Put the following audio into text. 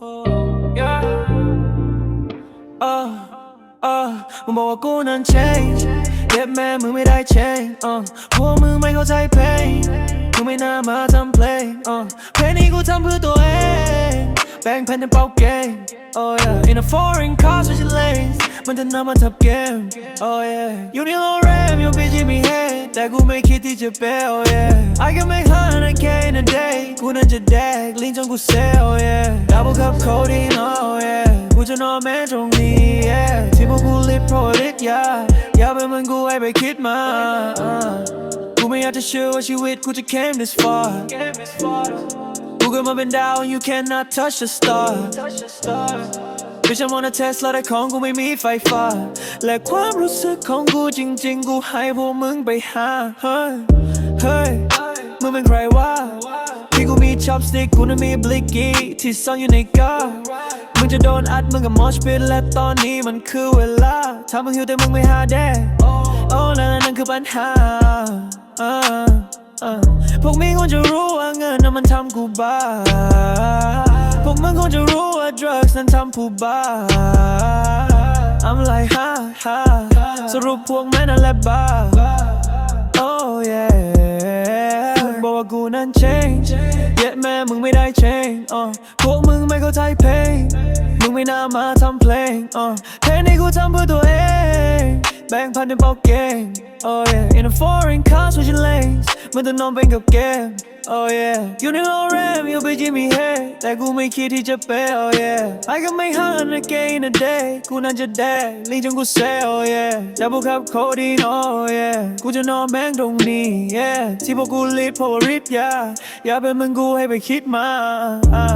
มึงบอกว่ากูนั้น change เย็บแม่มึงไม่ได้ change พวกมึงไม่เข้าใจ pain มึงไม่น่ามาทำเพลงเพลงนี้กูทำเพื่อตัวเอง แบ่งแผ่นในเป้าเกม oh yeah in a foreign car switch lanes มันจะนำมาทับเกม oh yeah อยู่ในโรงแรมอยู่บีจีมีเฮแต่กูไม่คิดที่จะเป oh yeah I can make hundred K in a day กูนั้นจะแดกลิงนจนกูเซ Bubblegum codeine Oh yeah กูจะนอนแม้ตรงนี้ Yeah ที่พวกกูลิดเพราะลิบยาอย่าเป็นเหมือนกูให้ไปคิดมาอ่ากูไม่อยากจะเชื่อว่าชีวิตกูจะ came this far กูเกิดมาเป็นดาว and you cannot touch the star Bitch I'm on a Tesla แต่ของกูไม่มีไฟฟ้า และความรู้สึกของกูจริง ๆ กูให้พวกมึงไปหา เฮ้ย เฮ้ย มึงเป็นใครวะ ที่กูมี chopstick กูนั้นมี blicky ที่ซ่อนอยู่ในกามึงจะโดนอัดมึงกับมอชปิดและตอนนี้มันคือเวลาถ้ามึงหิวแต่มึงไม่หาแดกโอ้นั่นนั่นคือปัญหาพวกมึงควรจะรู้ว่าเงินนั้นมันทำกูบ้า พวกมึงควรจะรู้ว่า drugs นั้นทำผู้บ้า I'm like ha ha สรุปพวกแม่นั่นแหละบ้า Oh yeah มึงบอกว่ากูนั้น change uh พวกมึงไม่เข้าใจเพลง มึงไม่น่ามาทำเพลง uh เพลงนี้กูทำเพื่อตัวเอง แบ่งพันเป็นเป่าเกม Oh yeah in a foreign car switching lanes มันต้องนอนเป็นกับเกม Oh yeah unicorn ram อยู่ในโรงแแต่กูไม่คิดที่จะเปย์ Oh yeah I can make hundred k in a day กูนั้นจะแดกลิงจนกูเซ Oh yeah double cup codeine Oh yeah กูจะนอนแม่งตรงนี้ Yeah ที่พวกกูรีบเพราะว่ารีบยาอย่าเป็นมึงกูให้ไปคิดมาอ่า